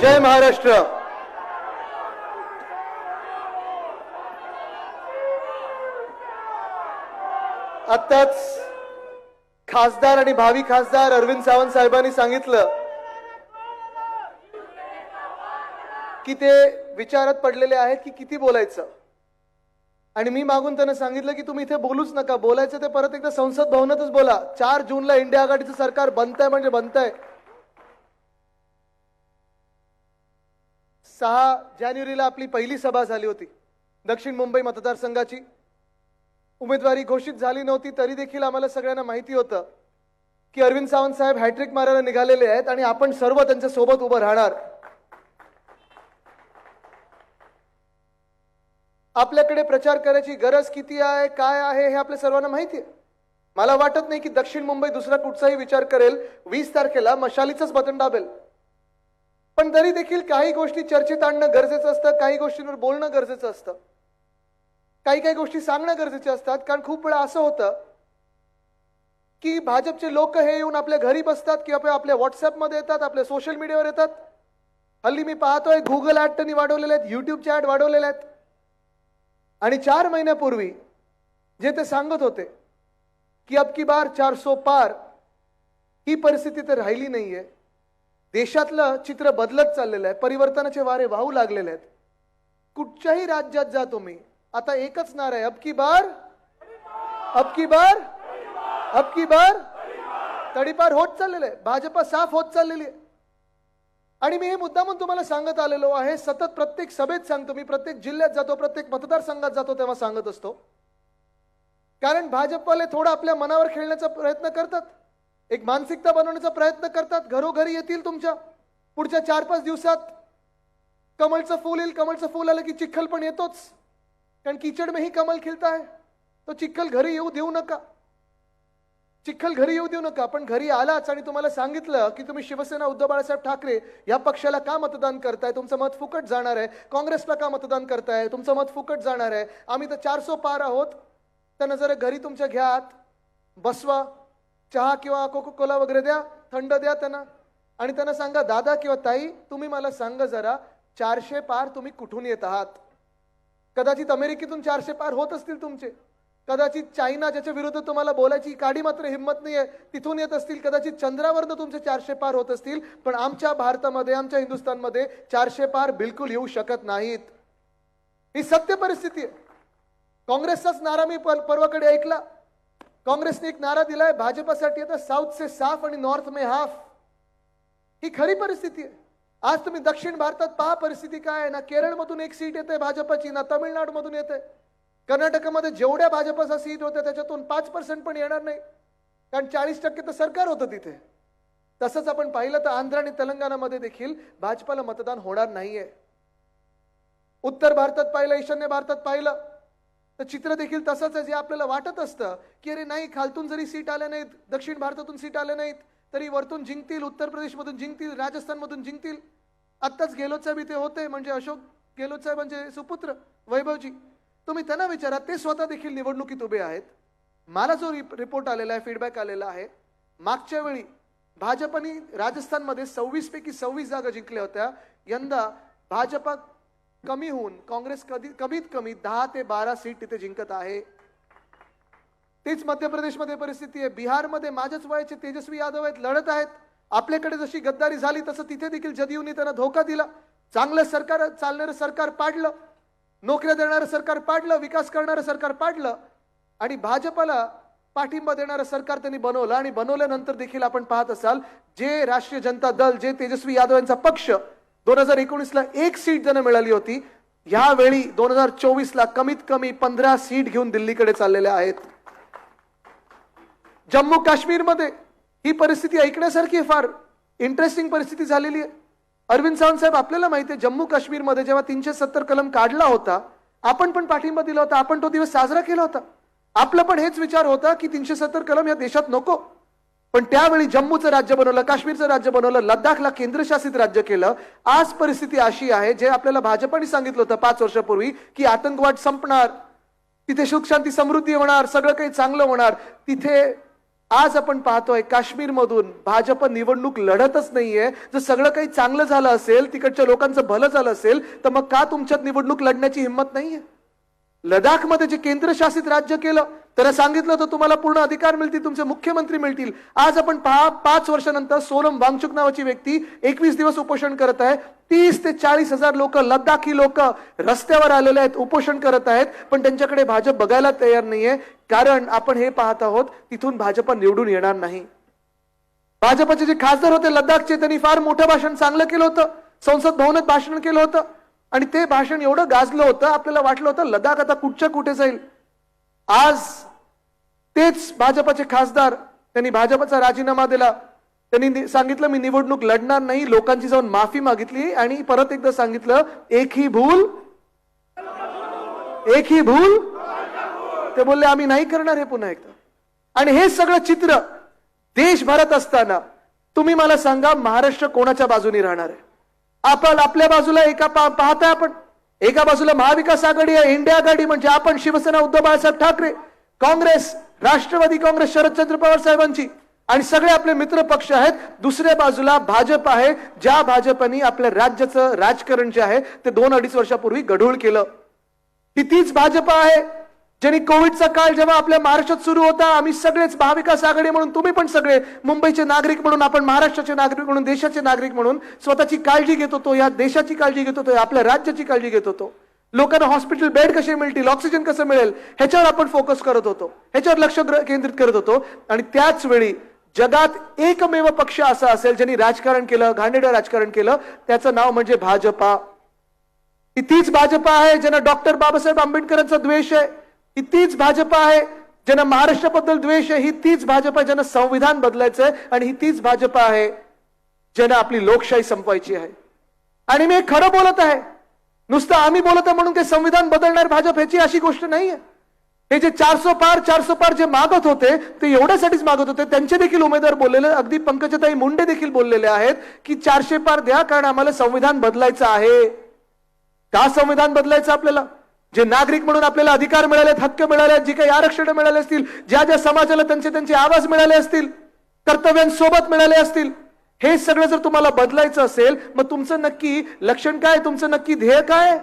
जय महाराष्ट्र. आत्ताच खासदार आणि भावी खासदार अरविंद सावंत साहेबांनी सांगितलं की ते विचारात पडलेले आहेत की किती बोलायचं. आणि मी मागून त्यांना सांगितलं की तुम्ही इथे बोलूच नका बोलायचं ते परत एकदा संसद भवनातच बोला. चार जूनला इंडिया आघाडीचं सरकार बनतंय म्हणजे बनतंय. सहा जानेवारीला आपली पहिली सभा झाली होती. दक्षिण मुंबई मतदारसंघाची. उमेदवारी घोषित झाली नव्हती तरी देखील आम्हाला सगळ्यांना माहिती होतं की अरविंद सावंत साहेब हॅट्रिक मारायला निघालेले आहेत आणि आपण सर्व त्यांच्यासोबत उभं राहणार. आपल्याकडे प्रचार करायची गरज किती आहे काय आहे हे आपल्या सर्वांना माहिती आहे. मला वाटत नाही की दक्षिण मुंबई दुसरा कुठचाही विचार करेल. वीस तारखेला मशालीचंच बटन दाबेल. पण तरी देखील काही गोष्टी चर्चेत आणणं गरजेचं असतं काही गोष्टींवर बोलणं गरजेचं असतं. काही काही गोष्टी सांगणं गरजेच्या असतात. कारण खूप वेळा असं होतं की भाजपचे लोक हे येऊन आपल्या घरी बसतात किंवा आपल्या व्हॉट्सअपमध्ये येतात आपल्या सोशल मीडियावर येतात. हल्ली मी पाहतोय गुगल ऍड त्यांनी वाढवलेले आहेत युट्यूबचे ऍड वाढवलेले आहेत. आणि चार महिन्यापूर्वी जे ते सांगत होते की अबकी बार चार सो पार ही परिस्थिती तर राहिली नाहीये. देशातलं चित्र बदलत चाललेलं आहे परिवर्तनाचे वारे वाहू लागलेले आहेत. कुठच्याही राज्यात जा तुम्ही आता एकच नार आहे अबकी बार? अबकी बार? अबकी बार? तडीपार होत चाललेलं आहे भाजपा साफ होत चाललेली आहे. आणि मी हे मुद्दामून तुम्हाला सांगत आलेलो आहे सतत प्रत्येक सभेत सांगतो मी प्रत्येक जिल्ह्यात जातो प्रत्येक मतदारसंघात जातो तेव्हा सांगत असतो. कारण भाजपवाले थोडं आपल्या मनावर खेळण्याचा प्रयत्न करतात. एक मानसिकता बनवण्याचा प्रयत्न करतात. घरोघरी येतील तुमच्या पुढच्या चार पाच दिवसात. कमळचं फूल येईल. कमळचं फूल आलं की चिखल पण येतोच. कारण किचडमेही में ही कमल खिलता है तो चिखल घरी येऊ देऊ नका. चिखल घरी येऊ देऊ नका. पण घरी आलाच आणि तुम्हाला सांगितलं की तुम्ही शिवसेना उद्धव बाळासाहेब ठाकरे या पक्षाला का मतदान करताय? तुमचं मत फुकट जाणार आहे. काँग्रेसला का मतदान करताय? तुमचं मत फुकट जाणार आहे. आम्ही तर चारसो पार आहोत. त्यांना जरा घरी तुमच्या घ्यात बसवा. चहा किंवा कोको कोला वगैरे द्या थंड द्या त्यांना. आणि त्यांना सांगा दादा किंवा ताई तुम्ही मला सांगा जरा चारशे पार तुम्ही कुठून येत आहात? कदाचित अमेरिकेतून चारशे पार होत असतील तुमचे. कदाचित चायना ज्याच्या विरुद्ध तुम्हाला बोलायची काडी मात्र हिंमत नाही आहे तिथून येत असतील. कदाचित चंद्रावरनं तुमचे चारशे पार होत असतील पण आमच्या भारतामध्ये आमच्या हिंदुस्थानमध्ये चारशे पार बिलकुल येऊ शकत नाहीत. ही सत्य परिस्थिती आहे. काँग्रेसचाच नारा मी पर्वाकडे ऐकला. काँग्रेसने एक नारा दिलाय भाजपासाठी आता साऊथ से साफ आणि नॉर्थ मे हाफ. ही खरी परिस्थिती आहे. आज तुम्ही दक्षिण भारतात पहा परिस्थिती काय आहे. ना केरळमधून एक सीट येते भाजपाची ना तमिळनाडूमधून येते. कर्नाटकामध्ये जेवढ्या भाजपाचा सीट होत्या त्याच्यातून पाच पर्सेंट पण येणार नाही. कारण चाळीस टक्के तर सरकार होतं तिथे. तसंच आपण पाहिलं तर आंध्र आणि तेलंगणामध्ये देखील भाजपाला मतदान होणार नाहीये. उत्तर भारतात पाहिलं ईशान्य भारतात पाहिलं. तर चित्र देखील तसंच आहे जे आपल्याला वाटत असतं की अरे नाही खालतून जरी सीट आल्या नाहीत दक्षिण भारतातून सीट आल्या नाहीत तरी वरतून जिंकतील उत्तर प्रदेशमधून जिंकतील राजस्थानमधून जिंकतील. आत्ताच गेलोत साहेब इथे होते म्हणजे अशोक गेलोत साहेब म्हणजे सुपुत्र वैभवजी. तुम्ही त्यांना विचारा ते स्वतः देखील निवडणुकीत उभे आहेत. मला जो रिप- रिपोर्ट आलेला आहे फीडबॅक आलेला आहे मागच्या वेळी भाजपनी राजस्थानमध्ये सव्वीसपैकी सव्वीस जागा जिंकल्या होत्या. यंदा भाजपा कमी होऊन काँग्रेस कधी कमीत कमी दहा ते बारा सीट तिथे जिंकत आहे. तीच मध्य प्रदेशमध्ये परिस्थिती आहे. बिहारमध्ये माझ्याच वयाचे तेजस्वी यादव आहेत लढत आहेत. आपल्याकडे जशी गद्दारी झाली तसं तिथे देखील जदयूने त्यांना धोका दिला. चांगलं सरकार चालणारं सरकार पाडलं. नोकऱ्या देणारं सरकार पाडलं विकास करणारं सरकार पाडलं. आणि भाजपाला पाठिंबा देणारं सरकार त्यांनी बनवलं. आणि बनवल्यानंतर देखील आपण पाहत असाल जे राष्ट्रीय जनता दल जे तेजस्वी यादव यांचा पक्ष दोन हजार एकोणीसला एक सीट ज्यांना मिळाली होती यावेळी दोन हजार चोवीसला कमीत कमी पंधरा सीट घेऊन दिल्लीकडे चाललेल्या आहेत. जम्मू काश्मीरमध्ये ही परिस्थिती ऐकण्यासारखी आहे फार. इंटरेस्टिंग परिस्थिती झालेली आहे. अरविंद सावंत साहेब आपल्याला माहिती आहे जम्मू काश्मीरमध्ये जेव्हा तीनशे सत्तर कलम काढला होता आपण पण पाठिंबा दिला होता आपण तो दिवस साजरा केला होता. आपला पण हेच विचार होता की तीनशे सत्तर कलम या देशात नको. पण त्यावेळी जम्मूचं राज्य बनवलं काश्मीरचं राज्य बनवलं लद्दाखला केंद्रशासित राज्य केलं. आज परिस्थिती अशी आहे जे आपल्याला भाजपाने सांगितलं होतं पाच वर्षापूर्वी की आतंकवाद संपणार तिथे सुख शांती समृद्धी होणार सगळं काही चांगलं होणार. तिथे आज आपण पाहतोय काश्मीरमधून भाजप निवडणूक लढतच नाहीये. जर सगळं काही चांगलं झालं असेल तिकडच्या लोकांचं भलं झालं असेल तर मग का तुमच्यात निवडणूक लढण्याची हिंमत नाहीये? लडाखमध्ये जे केंद्रशासित राज्य केलं त्याला सांगितलं होतं तुम्हाला पूर्ण अधिकार मिळतील तुमचे मुख्यमंत्री मिळतील. आज आपण पहा पाच वर्षानंतर सोनम वांगचुक नावाची व्यक्ती एकवीस दिवस उपोषण करत आहे. तीस ते चाळीस हजार लोक लद्दाखी लोक रस्त्यावर आलेले आहेत उपोषण करत आहेत. पण त्यांच्याकडे भाजप बघायला तयार नाहीये. कारण आपण हे पाहत आहोत तिथून भाजप निवडून येणार नाही. भाजपचे जे खासदार होते लद्दाखचे त्यांनी फार मोठं भाषण चांगलं केलं होतं. संसद भवनात भाषण केलं होतं. आणि ते भाषण एवढं गाजलं होतं आपल्याला वाटलं होतं लद्दाख आता कुठच्या कुठे जाईल. आज तेच भाजपाचे खासदार त्यांनी भाजपचा राजीनामा दिला. त्यांनी सांगितलं मी निवडणूक लढणार नाही लोकांची जाऊन माफी मागितली आणि परत एकदा सांगितलं एक ही भूल एक ही भूल. ते बोलले आम्ही नाही करणार हे पुन्हा एकदा. आणि हे सगळं चित्र देशभरात असताना तुम्ही मला सांगा महाराष्ट्र कोणाच्या बाजूने राहणार आहे? आपण आपल्या बाजूला एका पा- पाहताय आपण. एका बाजूला महाविकास आघाडी आहे इंडिया आघाडी म्हणजे आपण शिवसेना उद्धव बाळासाहेब ठाकरे. काँग्रेस राष्ट्रवादी काँग्रेस शरदचंद्र पवार साहेबांची. आणि सगळे आपले मित्र पक्ष आहेत. दुसऱ्या बाजूला भाजप आहे. ज्या भाजपनी आपल्या राज्याचं राजकारण जे आहे ते दोन अडीच वर्षापूर्वी गढूळ केलं. ही तीच भाजप आहे. ज्यांनी कोविडचा काळ जेव्हा आपल्या महाराष्ट्रात सुरू होता आम्ही सगळेच महाविकास आघाडी म्हणून तुम्ही पण सगळे मुंबईचे नागरिक म्हणून आपण महाराष्ट्राचे नागरिक म्हणून देशाचे नागरिक म्हणून स्वतःची काळजी घेत होतो या देशाची काळजी घेत होतो आपल्या राज्याची काळजी घेत होतो. लोकांना हॉस्पिटल बेड कसे मिळतील ऑक्सिजन कसं मिळेल ह्याच्यावर आपण फोकस करत होतो. ह्याच्यावर लक्ष केंद्रित करत होतो. आणि त्याच वेळी जगात एकमेव पक्ष असा असेल ज्यांनी राजकारण केलं घाणेडं राजकारण केलं त्याचं नाव म्हणजे भाजपा. ही तीच भाजपा आहे ज्यांना डॉक्टर बाबासाहेब आंबेडकरांचा द्वेष आहे. ही तीच भाजपा आहे ज्यांना महाराष्ट्राबद्दल द्वेष आहे. ही तीच भाजपा ज्यांना संविधान बदलायचं आहे. आणि ही तीच भाजपा आहे ज्यांना आपली लोकशाही संपवायची आहे. आणि मी खरं बोलत आहे नुसतं आम्ही बोलत आहे म्हणून ते संविधान बदलणार भाजप ह्याची अशी गोष्ट नाहीये. हे जे चारसो पार चारसो पार जे मागत होते ते एवढ्यासाठीच मागत होते. त्यांचे देखील उमेदवार बोललेले अगदी पंकजताई मुंडे देखील बोललेले आहेत की चारशे पार द्या कारण आम्हाला संविधान बदलायचं आहे. का संविधान बदलायचं आपल्याला? जे नागरिक म्हणून आपल्याला अधिकार मिळालेत हक्क मिळाले जी काही आरक्षण मिळाले असतील ज्या ज्या समाजाला त्यांचे त्यांचे आवाज मिळाले असतील कर्तव्यांसोबत मिळाले असतील हे सगळं जर तुम्हाला बदलायचं असेल मग तुमचं नक्की लक्षण काय? तुमचं नक्की ध्येय काय?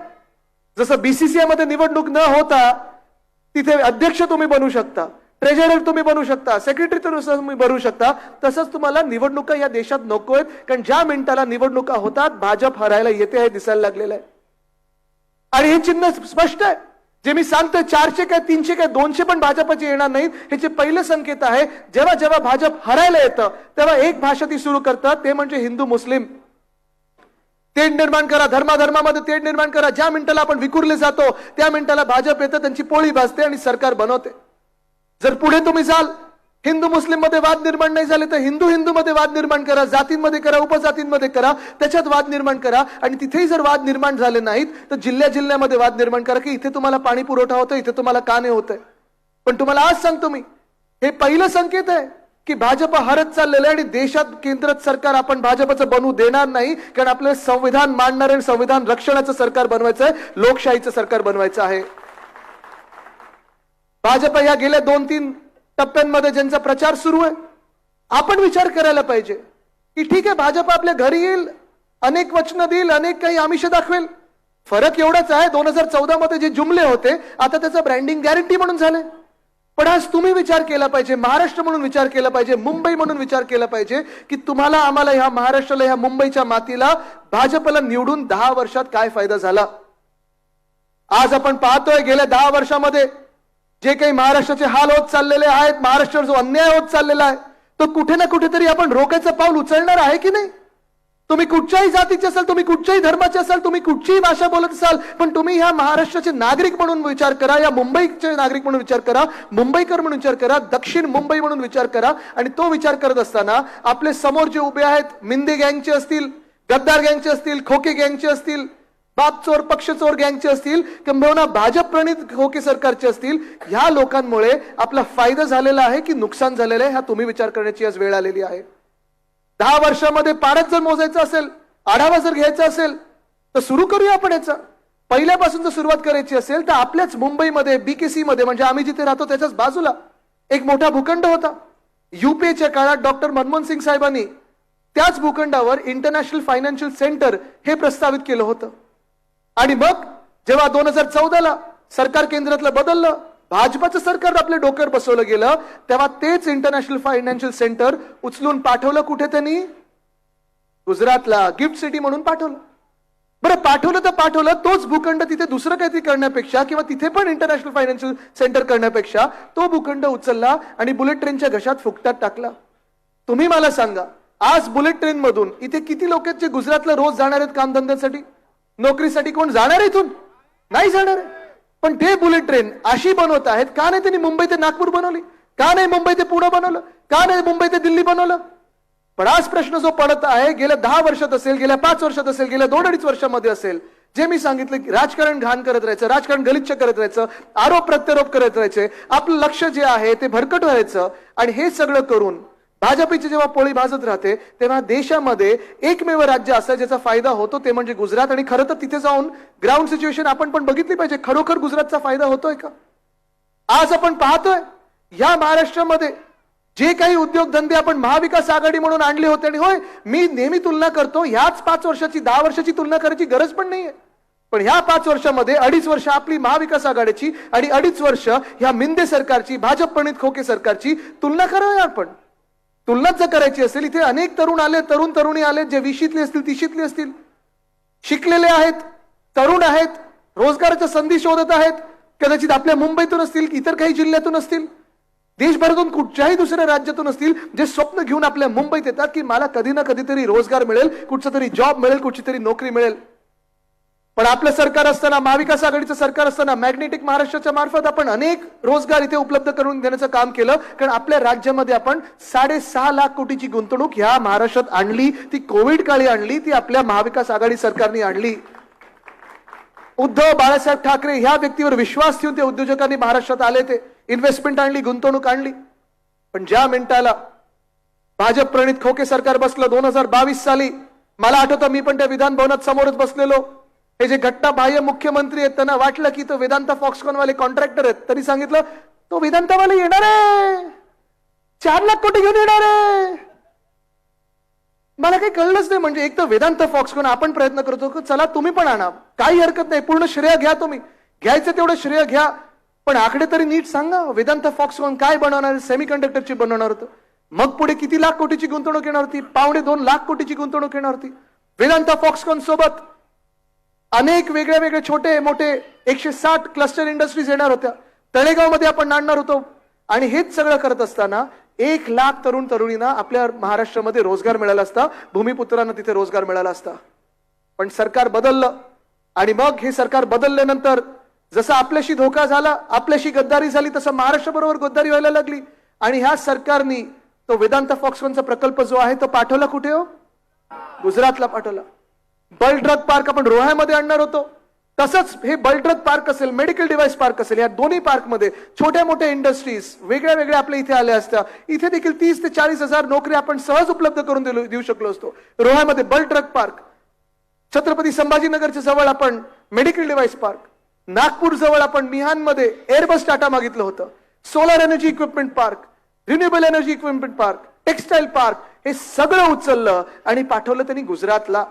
जसं बीसीसीआयमध्ये निवडणूक न होता तिथे अध्यक्ष तुम्ही बनू शकता ट्रेझरर तुम्ही बनू शकता सेक्रेटरी तुम्ही बनू शकता तसंच तुम्हाला निवडणुका या देशात नको आहेत कारण ज्या मिनिटाला निवडणुका होतात भाजप हरायला येते हे दिसायला लागलेलं आहे. आणि हे चिन्ह स्पष्ट आहे. जे मी सांगतोय चारशे काय तीनशे काय दोनशे पण भाजपचे येणार नाहीत ह्याचे पहिले संकेत आहे जेव्हा जेव्हा भाजप हरायला येतं तेव्हा एक भाषा ती सुरू करतात ते म्हणजे हिंदू मुस्लिम. तेढ निर्माण करा धर्माधर्मामध्ये तेढ निर्माण करा ज्या मिनिटाला आपण विखुरले जातो त्या मिनिटाला भाजप येतं त्यांची पोळी भाजते आणि सरकार बनवते. जर पुढे तुम्ही जाल हिंदू मुस्लिममध्ये वाद निर्माण नाही झाले तर हिंदू हिंदूमध्ये वाद निर्माण करा जातींमध्ये करा उपजातींमध्ये करा त्याच्यात वाद निर्माण करा. आणि तिथेही जर वाद निर्माण झाले नाहीत तर जिल्ह्या जिल्ह्यामध्ये वाद निर्माण करा की इथे तुम्हाला पाणी पुरवठा होतो इथे तुम्हाला का नाही होतंय. पण तुम्हाला आज सांगतो मी हे पहिलं संकेत आहे की भाजप हरत चाललेलं आहे आणि देशात केंद्रात सरकार आपण भाजपचं बनवू देणार नाही कारण आपलं संविधान मांडणार आणि संविधान रक्षणाचं सरकार बनवायचं आहे लोकशाहीचं सरकार बनवायचं आहे. भाजप या गेल्या दोन तीन टप्प्यांमध्ये ज्यांचा प्रचार सुरू आहे आपण विचार करायला पाहिजे की ठीक आहे भाजप आपल्या घरी येईल अनेक वचनं देईल अनेक काही आमिष दाखवेल. फरक एवढाच आहे दोन हजार चौदा मध्ये जे जुमले होते आता त्याचं ब्रँडिंग गॅरंटी म्हणून झाले पण आज तुम्ही विचार केला पाहिजे महाराष्ट्र म्हणून विचार केला पाहिजे मुंबई म्हणून विचार केला पाहिजे की तुम्हाला आम्हाला ह्या महाराष्ट्राला ह्या मुंबईच्या मातीला भाजपला निवडून दहा वर्षात काय फायदा झाला? आज आपण पाहतोय गेल्या दहा वर्षामध्ये जे काही महाराष्ट्राचे हाल होत चाललेले आहेत महाराष्ट्रावर जो अन्याय होत चाललेला आहे तो कुठे ना कुठेतरी आपण रोखायचं पाऊल उचलणार आहे की नाही? तुम्ही कुठच्याही जातीचे असाल तुम्ही कुठच्याही धर्माचे असाल तुम्ही कुठचीही भाषा बोलत असाल पण तुम्ही ह्या महाराष्ट्राचे नागरिक म्हणून विचार करा या मुंबईचे नागरिक म्हणून विचार करा मुंबईकर म्हणून विचार करा दक्षिण मुंबई म्हणून विचार करा आणि तो विचार करत असताना आपले समोर जे उभे आहेत मिंदे गँगचे असतील गद्दार गँगचे असतील खोके गँगचे असतील बाप चोर पक्ष चोर गँगचे असतील किंबहुना भाजप प्रणित खोके सरकारचे असतील ह्या लोकांमुळे आपला फायदा झालेला आहे की नुकसान झालेलं आहे हा तुम्ही विचार करण्याची आज वेळ आलेली आहे. दहा वर्षामध्ये पारच जर मोजायचं असेल आढावा जर घ्यायचा असेल तर सुरू करूया आपण याचा. पहिल्यापासून जर सुरुवात करायची असेल तर आपल्याच मुंबईमध्ये बीकेसी मध्ये म्हणजे आम्ही जिथे राहतो त्याच्याच बाजूला एक मोठा भूखंड होता. युपीएच्या काळात डॉक्टर मनमोहन सिंग साहेबांनी त्याच भूखंडावर इंटरनॅशनल फायनान्शियल सेंटर हे प्रस्तावित केलं होतं. आणि मग जेव्हा दोन हजार चौदाला सरकार केंद्रातलं बदललं भाजपाचं सरकार आपल्या डोक्यावर बसवलं गेलं तेव्हा तेच इंटरनॅशनल फायनान्शियल सेंटर उचलून पाठवलं कुठे त्यांनी? गुजरातला गिफ्ट सिटी म्हणून पाठवलं. बरं पाठवलं तर पाठवलं तोच भूखंड तिथे दुसरं काहीतरी करण्यापेक्षा किंवा तिथे पण इंटरनॅशनल फायनान्शियल सेंटर करण्यापेक्षा तो भूखंड उचलला आणि बुलेट ट्रेनच्या घशात फुकटात टाकला. तुम्ही मला सांगा आज बुलेट ट्रेन मधून इथे किती लोक आहेत जे गुजरातला रोज जाणार आहेत कामधंद्यासाठी? नोकरीसाठी कोण जाणार आहे इथून? नाही जाणार आहे. पण ते बुलेट ट्रेन अशी बनवत आहेत का नाही त्यांनी मुंबई ते नागपूर बनवली? का नाही मुंबई ते पुणे बनवलं? का नाही मुंबई ते दिल्ली बनवलं? पण आज प्रश्न जो पडत आहे गेल्या दहा वर्षात असेल गेल्या पाच वर्षात असेल गेल्या दोन अडीच वर्षामध्ये असेल जे मी सांगितलं की राजकारण घाण करत राहायचं राजकारण गलिच्छ करत राहायचं आरोप प्रत्यारोप करत राहायचे आपलं लक्ष जे आहे ते भरकट व्हायचं आणि हे सगळं करून भाजपची जेव्हा पोळी भाजत राहते तेव्हा देशामध्ये एकमेव राज्य असं ज्याचा फायदा होतो ते म्हणजे गुजरात. आणि खरं तर तिथे जाऊन ग्राउंड सिच्युएशन आपण पण बघितली पाहिजे. खरोखर गुजरातचा फायदा होतोय का? आज आपण पाहतोय या महाराष्ट्रामध्ये जे काही उद्योगधंदे आपण महाविकास आघाडी म्हणून आणले होते आणि होय मी नेहमी तुलना करतो ह्याच पाच वर्षाची दहा वर्षाची तुलना करायची गरज पण नाहीये. पण ह्या पाच वर्षामध्ये अडीच वर्ष आपली महाविकास आघाडीची आणि अडीच वर्ष ह्या मिंदे सरकारची भाजप प्रणित खोके सरकारची तुलना करावी आपण. तुलनाच जर करायची असेल इथे अनेक तरुण आले तरुण तरुणी आले जे विशीतले असतील तिशीतले असतील. शिकलेले आहेत तरुण आहेत रोजगाराच्या संधी शोधत आहेत कदाचित आपल्या मुंबईतून असतील इतर काही जिल्ह्यातून असतील. देशभरातून कुठच्याही दुसऱ्या राज्यातून असतील जे स्वप्न घेऊन आपल्या मुंबईत येतात की मला कधी ना कधीतरी रोजगार मिळेल कुठचा तरी जॉब मिळेल कुठची तरी नोकरी मिळेल. पण आपलं सरकार असताना महाविकास आघाडीचं सरकार असताना मॅग्नेटिक महाराष्ट्राच्या मार्फत आपण अनेक रोजगार इथे उपलब्ध करून देण्याचं काम केलं. कारण आपल्या राज्यामध्ये आपण साडेसहा लाख कोटीची गुंतवणूक ह्या महाराष्ट्रात आणली ती कोविड काळी आणली ती आपल्या महाविकास आघाडी सरकारने आणली. उद्धव बाळासाहेब ठाकरे ह्या व्यक्तीवर विश्वास ठेवून ते उद्योजकांनी महाराष्ट्रात आले ते. इन्व्हेस्टमेंट आणली गुंतवणूक आणली. पण ज्या मिनिटाला भाजप प्रणित खोके सरकार बसलं दोन हजार बावीस साली मला आठवतं मी पण त्या विधान भवनात समोरच बसलेलो. हे जे घट्टा बाह्य मुख्यमंत्री आहेत त्यांना वाटलं की तो वेदांता फॉक्सकॉन वाले कॉन्ट्रॅक्टर आहेत. तरी सांगितलं तो वेदांतावाले येणार आहे. चार लाख कोटी घेऊन येणार आहे. मला काही कळलंच नाही म्हणजे एक तर वेदांत फॉक्सकॉन आपण प्रयत्न करतो की चला तुम्ही पण आणा. काही हरकत नाही पूर्ण श्रेय घ्या तुम्ही. घ्यायचं तेवढं श्रेय घ्या. पण आकडे तरी नीट सांगा वेदांत फॉक्सकॉन काय बनवणार सेमी कंडक्टरची बनवणार होतं. मग पुढे किती लाख कोटीची गुंतवणूक येणार होती? पावणे दोन लाख कोटीची गुंतवणूक येणार होती. वेदांत फॉक्सकॉन सोबत अनेक वेगळे वेगळे छोटे मोठे एकशे साठ क्लस्टर इंडस्ट्रीज येणार होत्या. तळेगावमध्ये आपण आणणार होतो. आणि हेच सगळं करत असताना एक लाख तरुण तरुणींना आपल्या महाराष्ट्रामध्ये रोजगार मिळाला असता भूमिपुत्रांना तिथे रोजगार मिळाला असता. पण सरकार बदललं. आणि मग हे सरकार बदलल्यानंतर जसं आपल्याशी धोका झाला आपल्याशी गद्दारी झाली तसं महाराष्ट्र बरोबर गद्दारी व्हायला लागली. आणि ह्या सरकारनी तो वेदांत फॉक्सकॉनचा प्रकल्प जो आहे तो पाठवला कुठे हो? गुजरातला पाठवला. बल पार्क आपण रोह्यामध्ये आणणार होतो. तसंच हे बल पार्क असेल मेडिकल डिव्हाइस पार्क असेल या दोन्ही पार्कमध्ये छोट्या मोठ्या इंडस्ट्रीज वेगळ्या वेगळ्या आपल्या इथे आल्या असत्या. इथे देखील तीस ते चाळीस हजार नोकरी आपण सहज उपलब्ध करून देऊ शकलो असतो. रोह्यामध्ये बल पार्क. छत्रपती संभाजीनगरच्या जवळ आपण मेडिकल डिव्हाइस पार्क. नागपूर जवळ आपण मिहानमध्ये एअरबस टाटा मागितलं होतं. Solar energy equipment park renewable energy equipment park textile park हे सगळं उचललं आणि पाठवलं त्यांनी गुजरातला.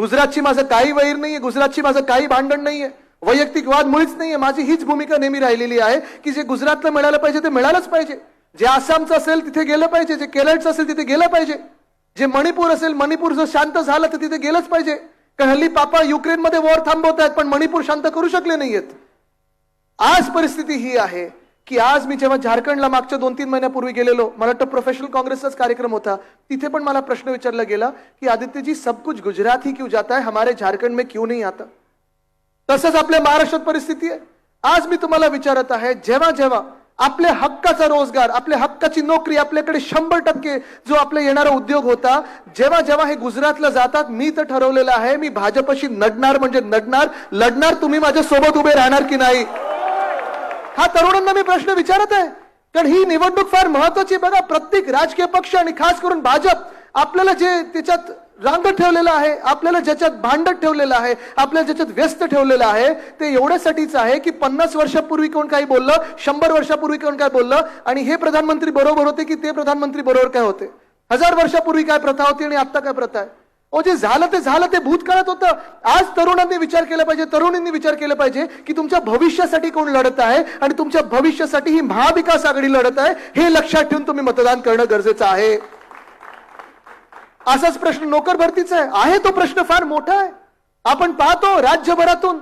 गुजरातची माझं काही वैर नाहीये गुजरातची माझं काही भांडण नाहीये. वैयक्तिक वाद मुळीच नाहीये. माझी हीच भूमिका नेहमी राहिलेली आहे की जे गुजरातला मिळालं पाहिजे ते मिळालंच पाहिजे. जे आसामचं असेल तिथे गेलं पाहिजे. जे केरळचं असेल तिथे गेलं पाहिजे. जे मणिपूर असेल मणिपूर जर शांत झालं तर तिथे गेलंच पाहिजे. कारण हल्ली पापा युक्रेनमध्ये वॉर थांबवत आहेत पण मणिपूर शांत करू शकले नाहीयेत. आज परिस्थिती ही आहे की आज मी जेव्हा झारखंडला मागच्या दोन तीन महिन्यापूर्वी गेलेलो मला वाटतं प्रोफेशनल काँग्रेसचाच कार्यक्रम होता तिथे पण मला प्रश्न विचारला गेला की आदित्य जी सब कुछ गुजरात ही क्यों जाता है? हमारे झारखंड में क्यों नहीं आता? तसंच आपल्या महाराष्ट्रात परिस्थिती आहे. आज मी तुम्हाला विचारत आहे जेव्हा जेव्हा आपल्या हक्काचा रोजगार आपल्या हक्काची नोकरी आपल्याकडे शंभर टक्के जो आपला येणारा उद्योग होता जेव्हा जेव्हा हे गुजरातला जातात मी तर ठरवलेलं आहे मी भाजपशी नडणार म्हणजे नडणार लढणार तुम्ही माझ्या सोबत उभे राहणार की नाही? हा तरुणांना मी प्रश्न विचारत आहे. कारण ही निवडणूक फार महत्वाची बघा प्रत्येक राजकीय पक्ष आणि खास करून भाजप आपल्याला जे त्याच्यात रांगत ठेवलेलं आहे आपल्याला ज्याच्यात भांडत ठेवलेलं आहे आपल्याला ज्याच्यात व्यस्त ठेवलेलं आहे ते एवढ्यासाठीच आहे की पन्नास वर्षापूर्वी कोण काही बोललं शंभर वर्षापूर्वी कोण काय बोललं आणि हे प्रधानमंत्री बरोबर होते की ते प्रधानमंत्री बरोबर काय होते? हजार वर्षापूर्वी काय प्रथा होती आणि आता काय प्रथा आहे? ओ जे झालं ते झालं ते भूतकाळात होतं. आज तरुणांनी विचार केला पाहिजे तरुणींनी विचार केला पाहिजे की तुमच्या भविष्यासाठी कोण लढत आहे आणि तुमच्या भविष्यासाठी ही महाविकास आघाडी लढत आहे हे लक्षात ठेवून तुम्ही मतदान करणं गरजेचं आहे. असाच प्रश्न नोकर भरतीचा आहे. आहे तो प्रश्न फार मोठा आहे. आपण पाहतो राज्यभरातून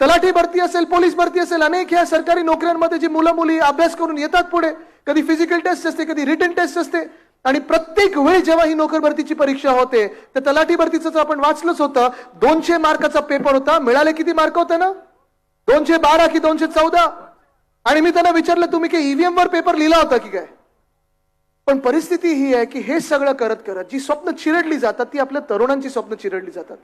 तलाठी भरती असेल पोलीस भरती असेल अनेक ह्या सरकारी नोकऱ्यांमध्ये जी मुलं मुली अभ्यास करून येतात पुढे. कधी फिजिकल टेस्ट असते कधी रिटर्न टेस्ट असते. आणि प्रत्येक वेळी जेव्हा ही नोकर भरतीची परीक्षा होते तर तलाठी भरतीचं आपण वाचलंच होतं दोनशे मार्काचा पेपर होता. मिळाले किती मार्क होते ना? दोनशे बारा की दोनशे चौदा? आणि मी त्यांना विचारलं तुम्ही की ईव्हीएम वर पेपर लिहिला होता की काय? पण परिस्थिती ही आहे की हे सगळं करत करत जी स्वप्न चिरडली जातात ती आपल्या तरुणांची स्वप्न चिरडली जातात.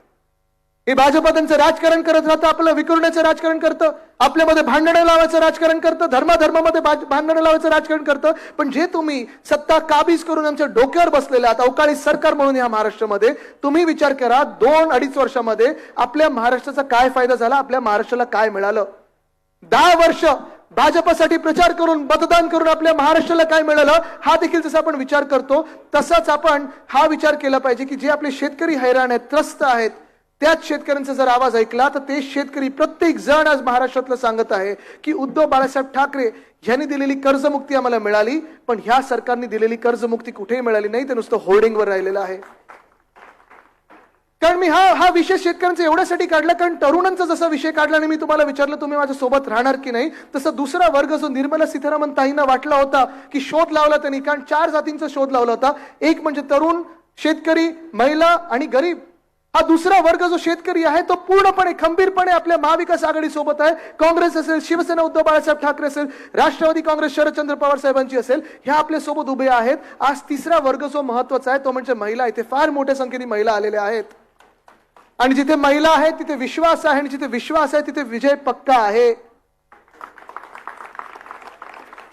हे भाजपा त्यांचं राजकारण करत राहतं आपलं विखुरण्याचं राजकारण करतं आपल्यामध्ये भांडणं लावायचं राजकारण करतं धर्माधर्मामध्ये भांडणं लावायचं राजकारण करतं. पण जे तुम्ही सत्ता काबीज करून आमच्या डोक्यावर बसलेले आहात अवकाळी सरकार म्हणून या महाराष्ट्रामध्ये तुम्ही विचार करा दोन अडीच वर्षामध्ये आपल्या महाराष्ट्राचा काय फायदा झाला आपल्या महाराष्ट्राला काय मिळालं? दहा वर्ष भाजपासाठी प्रचार करून मतदान करून आपल्या महाराष्ट्राला काय मिळालं हा देखील जसा आपण विचार करतो तसाच आपण हा विचार केला पाहिजे की जे आपले शेतकरी हैराण आहेत त्रस्त आहेत त्याच शेतकऱ्यांचा जर आवाज ऐकला तर ते शेतकरी प्रत्येक जण आज महाराष्ट्रातलं सांगत आहे की उद्धव बाळासाहेब ठाकरे यांनी दिलेली कर्जमुक्ती आम्हाला मिळाली पण ह्या सरकारने दिलेली कर्जमुक्ती कुठेही मिळाली नाही ते नुसतं होर्डिंगवर राहिलेलं आहे. कारण मी हा हा विषय शेतकऱ्यांचा एवढ्यासाठी काढला कारण तरुणांचा जसा विषय काढला आणि मी तुम्हाला विचारलं तुम्ही माझ्या सोबत राहणार की नाही तसा दुसरा वर्ग जो निर्मला सीतारामन ताईंना वाटला होता की शोध लावला त्यांनी कारण चार जातींचा शोध लावला होता. एक म्हणजे तरुण शेतकरी महिला आणि गरीब. हा दुसरा वर्ग जो शेतकरी आहे तो पूर्णपणे खंबीरपणे आपल्या महाविकास आघाडी सोबत आहे. काँग्रेस असेल शिवसेना उद्धव बाळासाहेब ठाकरे असेल राष्ट्रवादी काँग्रेस शरदचंद्र पवार साहेबांची असेल ह्या आपल्यासोबत उभे आहेत. आज तिसरा वर्ग जो महत्त्वाचा आहे तो म्हणजे महिला. इथे फार मोठ्या संख्येने महिला आलेल्या आहेत. आणि जिथे महिला आहे तिथे विश्वास आहे आणि जिथे विश्वास आहे तिथे विजय पक्का आहे.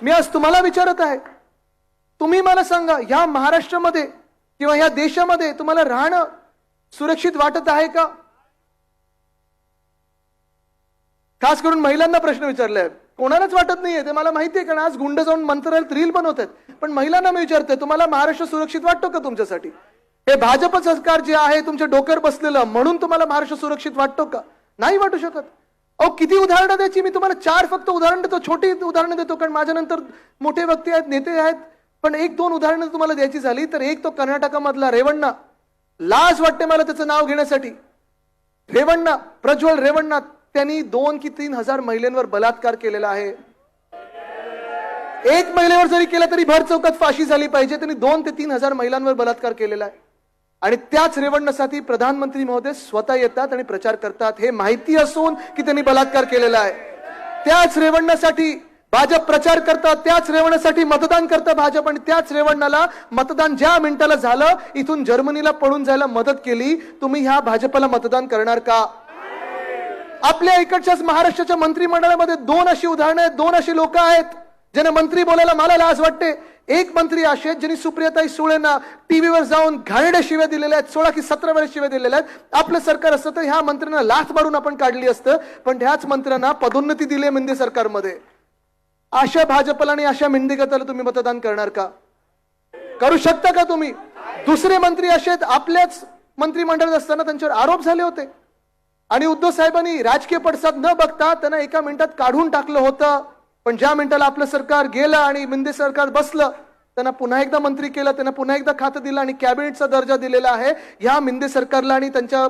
मी आज तुम्हाला विचारत आहे तुम्ही मला सांगा या महाराष्ट्रामध्ये किंवा या देशामध्ये तुम्हाला राहणं सुरक्षित वाटत आहे का? खास करून महिलांना प्रश्न विचारले. कोणालाच वाटत नाहीये ते मला माहिती आहे कारण आज गुंड जाऊन मंत्रालयात रील बनवत आहेत. पण महिलांना मी विचारतोय तुम्हाला महाराष्ट्र सुरक्षित वाटतो का तुमच्यासाठी? हे भाजप सरकार जे आहे तुमच्या डोक्यावर बसलेलं म्हणून तुम्हाला महाराष्ट्र सुरक्षित वाटतो का? नाही वाटू शकत. अहो किती उदाहरणं द्यायची? मी तुम्हाला चार फक्त उदाहरण देतो छोटी उदाहरणं देतो कारण माझ्यानंतर मोठे व्यक्ती आहेत नेते आहेत. पण एक दोन उदाहरणं तुम्हाला द्यायची झाली तर एक तो कर्नाटकामधला रेवण्णा. लाज वाटते मला त्याचं नाव घेण्यासाठी. रेवण्णा प्रज्वल रेवण्णा त्यांनी दोन की तीन हजार महिलांवर बलात्कार केलेला आहे. एक महिलेवर जरी केला तरी भर चौकात फाशी झाली पाहिजे त्यांनी दोन ते तीन हजार महिलांवर बलात्कार केलेला आहे. आणि त्याच रेवण्णासाठी प्रधानमंत्री महोदय स्वतः येतात आणि प्रचार करतात. हे माहिती असून की त्यांनी बलात्कार केलेला आहे. त्याच रेवण्णासाठी भाजप प्रचार करतात त्याच रेवणासाठी मतदान करतं भाजप आणि त्याच रेवणाला मतदान ज्या मिनिटाला झालं इथून जर्मनीला पळून जायला मदत केली. तुम्ही ह्या भाजपला मतदान करणार का? आपल्या इकडच्याच महाराष्ट्राच्या मंत्रिमंडळामध्ये दोन अशी उदाहरणं आहेत दोन अशी लोक आहेत ज्यांना मंत्री बोलायला मला लाज वाटते. एक मंत्री असे आहेत ज्यांनी सुप्रियाताई सुळेंना टीव्हीवर जाऊन घाणेड्या शिव्या दिलेल्या आहेत सोळा की सतरा वेळा शिव्या दिलेल्या आहेत. आपलं सरकार असतं तर ह्या मंत्र्यांना लाथ मारून आपण काढली असतं पण ह्याच मंत्र्यांना पदोन्नती दिली आहे मिंदे सरकारमध्ये. अशा भाजपला आणि अशा मिंदिगताला तुम्ही मतदान करणार का? करू शकता का तुम्ही? दुसरे मंत्री असे आहेत आपल्याच मंत्रिमंडळात असताना त्यांच्यावर आरोप झाले होते. आणि उद्धव साहेबांनी राजकीय पडसाद न बघता त्यांना एका मिनिटात काढून टाकलं होतं. पण ज्या मिनिटाला आपलं सरकार गेलं आणि मिंदे सरकार बसलं त्यांना पुन्हा एकदा मंत्री केलं त्यांना पुन्हा एकदा खातं दिलं आणि कॅबिनेटचा दर्जा दिलेला आहे ह्या मिंदे सरकारला आणि त्यांच्या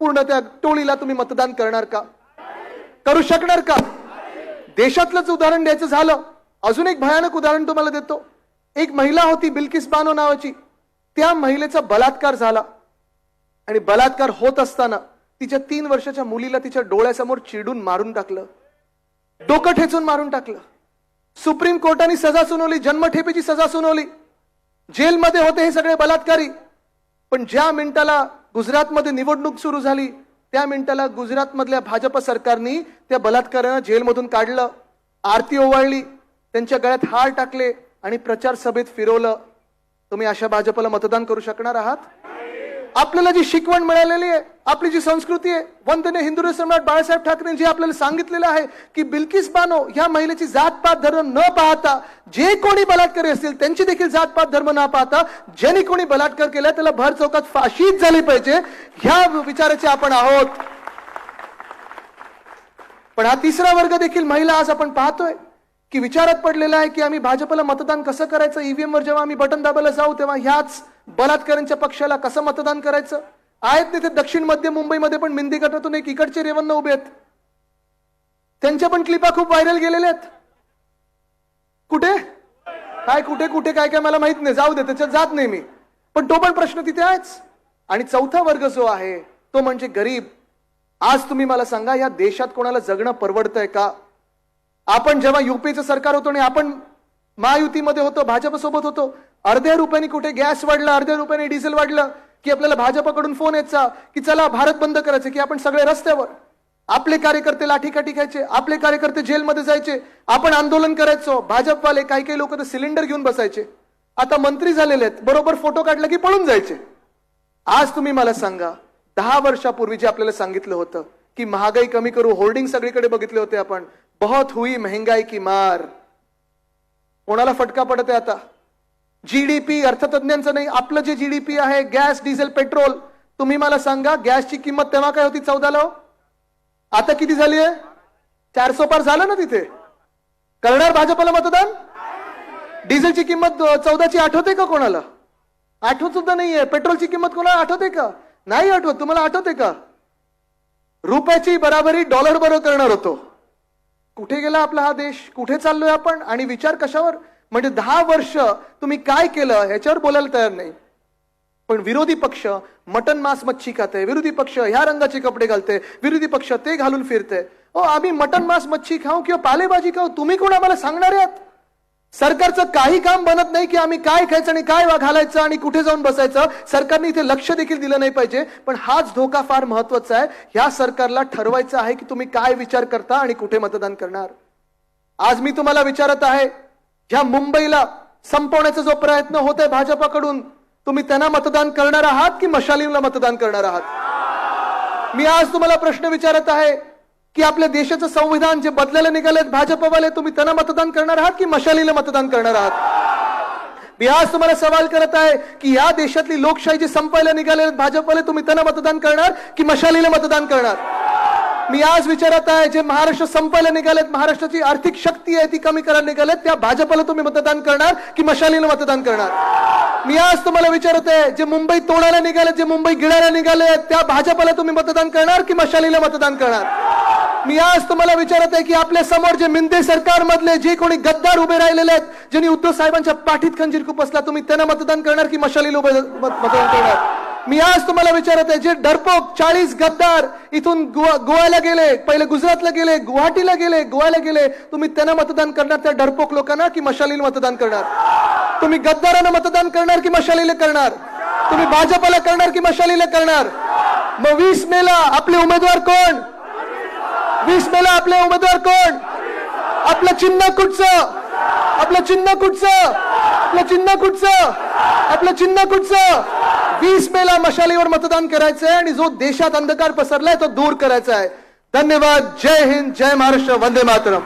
पूर्ण त्या टोळीला तुम्ही मतदान करणार का? करू शकणार का? देशातलंच उदाहरण द्यायचं झालं. अजून एक भयानक उदाहरण तुम्हाला देतो. एक महिला होती बिल्किस बानो नावाची. त्या महिलेचा बलात्कार झाला. आणि बलात्कार होत असताना तिच्या तीन वर्षाच्या मुलीला तिच्या डोळ्यासमोर चिडून मारून टाकलं. डोकं ठेचून मारून टाकलं. सुप्रीम कोर्टाने सजा सुनावली जन्मठेपेची सजा सुनावली. जेलमध्ये होते हे सगळे बलात्कारी. पण ज्या मिनिटाला गुजरातमध्ये निवडणूक सुरू झाली त्या मिनिटाला गुजरातमधल्या भाजप सरकारनी त्या बलात्कारानं जेलमधून काढलं. आरती ओवाळली. त्यांच्या गळ्यात हार टाकले आणि प्रचार सभेत फिरवलं. तुम्ही अशा भाजपला मतदान करू शकणार आहात? आपल्याला जी शिकवण मिळालेली आहे आपली जी संस्कृती आहे वंदने हिंदू सम्राट बाळासाहेब ठाकरेंजी आपल्याला सांगितलेलं आहे की बिल्किस बानो ह्या महिलेची जातपात धर्म न पाहता जे कोणी बलात्कारी असतील त्यांची देखील जातपात धर्म न पाहता ज्यांनी कोणी बलात्कार केला त्याला भर चौकात फाशीच झाली पाहिजे ह्या विचाराचे आपण आहोत. पण हा तिसरा वर्ग देखील महिला आज आपण पाहतोय की विचारात पडलेला आहे की आम्ही भाजपला मतदान कसं करायचं ईव्हीएम वर जेव्हा आम्ही बटन दाबायला जाऊ तेव्हा ह्याच बलात्कारांच्या पक्षाला कसं मतदान करायचं? आहेत तिथे दक्षिण मध्य मुंबईमध्ये पण मिंदी गटातून एक इकडचे रेवन्न उभे आहेत. त्यांच्या पण क्लिपा खूप व्हायरल गेलेल्या आहेत. कुठे? काय कुठे कुठे काय काय मला माहीत नाही. जाऊ दे त्याच्यात जात नाही मी. पण तो पण प्रश्न तिथे आहेच. आणि चौथा वर्ग जो आहे तो म्हणजे गरीब. आज तुम्ही मला सांगा या देशात कोणाला जगणं परवडतंय का? आपण जेव्हा युपीचं सरकार होतो आणि आपण महायुतीमध्ये होतो भाजपसोबत होतो अर्ध्या रुपयाने कुठे गॅस वाढला अर्ध्या रुपयाने डिझेल वाढलं की आपल्याला भाजपकडून फोन यायचा की चला भारत बंद करायचं की आपण सगळे रस्त्यावर आपले कार्यकर्ते लाठीकाठी खायचे आपले कार्यकर्ते जेलमध्ये जायचे आपण आंदोलन करायचो भाजपवाले काही काही लोक तर सिलेंडर घेऊन बसायचे. आता मंत्री झालेले आहेत बरोबर फोटो काढला की पळून जायचे. आज तुम्ही मला सांगा दहा वर्षापूर्वी जे आपल्याला सांगितलं होतं की महागाई कमी करू होर्डिंग सगळीकडे बघितले होते आपण बहुत हुई महंगाई की मार. कोणाला फटका पडत आहे आता? जीडीपी अर्थतज्ञांचं नाही आपलं जे जीडीपी आहे गॅस डिझेल पेट्रोल तुम्ही मला सांगा गॅसची किंमत तेव्हा काय होती? चौदाला हो? आता किती झाली आहे? चारसो पार झालं ना तिथे? करणार भाजपला मतदान? डिझेलची किंमत चौदाची आठवते का कोणाला? आठवत सुद्धा नाहीये. पेट्रोलची किंमत कोणाला आठवते का? नाही आठवत. तुम्हाला आठवते का? रुपयाची बराबरी डॉलर बरोबर करणार होतो. कुठे गेला आपला हा देश? कुठे चाललोय आपण? आणि विचार कशावर? म्हणजे दहा वर्ष तुम्ही काय केलं ह्याच्यावर बोलायला तयार नाही. पण विरोधी पक्ष मटन मांस मच्छी खाते विरोधी पक्ष ह्या रंगाचे कपडे घालते विरोधी पक्ष ते घालून फिरते. ओ आम्ही मटन मांस मच्छी खाऊ किंवा पालेभाजी खाऊ तुम्ही कोण आम्हाला सांगणार आहात सरकारचं काही काम बनत नाही की आम्ही काय खायचं आणि काय वा- घालायचं आणि कुठे जाऊन बसायचं सरकारने इथे लक्ष देखील दिलं नाही पाहिजे. पण हाच धोका फार महत्त्वाचा आहे. ह्या सरकारला ठरवायचं आहे की तुम्ही काय विचार करता आणि कुठे मतदान करणार. आज मी तुम्हाला विचारत आहे ह्या मुंबईला संपवण्याचा जो प्रयत्न होत आहे भाजपाकडून तुम्ही त्यांना मतदान करणार आहात की मशालीला मतदान करणार आहात? मी आज तुम्हाला प्रश्न विचारत आहे की आपल्या देशाचं संविधान जे बदलायला निघालेत भाजपवाले तुम्ही त्यांना मतदान करणार आहात की मशालीला मतदान करणार आहात? मी आज तुम्हाला सवाल करत आहे की या देशातली लोकशाही जी संपायला निघाले भाजपवाले तुम्ही त्यांना मतदान करणार की मशालीला मतदान करणार? मी आज विचारत आहे जे महाराष्ट्र संपायला निघालेत महाराष्ट्राची आर्थिक शक्ती आहे ती कमी करायला निघालेत त्या भाजपला तुम्ही मतदान करणार की मशालीला मतदान करणार? मी आज तुम्हाला विचारत आहे जे मुंबई तोडायला निघालेत जे मुंबई गिळायला निघालेत त्या भाजपला तुम्ही मतदान करणार की मशालीला मतदान करणार? मी आज तुम्हाला विचारत आहे की आपल्यासमोर जे मिंदे सरकारमधले जे कोणी गद्दार उभे राहिलेले आहेत ज्यांनी उद्धव साहेबांच्या पाठीत खंजीर खुपसला तुम्ही त्यांना मतदान करणार की मशालीला उभे मतदान करणार? मी आज तुम्हाला विचारत आहे जे डरपोक चाळीस गद्दार इथून गोवा- गोव्याला गेले पहिले गुजरातला गेले गुवाहाटीला गेले गोव्याला गेले तुम्ही त्यांना मतदान करणार त्या डरपोक लोकांना की मशालीला मतदान करणार? तुम्ही गद्दारांना मतदान करणार की मशालीला करणार? तुम्ही भाजपला करणार की मशालीला करणार? मग वीस मेला आपले उमेदवार कोण? वीस मेला आपले उमेदवार कोण? आपलं चिन्ह कुठचं? आपलं चिन्ह कुठचं? आपलं चिन्ह कुठचं? आपलं चिन्ह कुठचं? वीस मेला मशालीवर मतदान करायचंय आणि जो देशात अंधकार पसरलाय तो दूर करायचा आहे. धन्यवाद. जय हिंद. जय महाराष्ट्र. वंदे मातरम.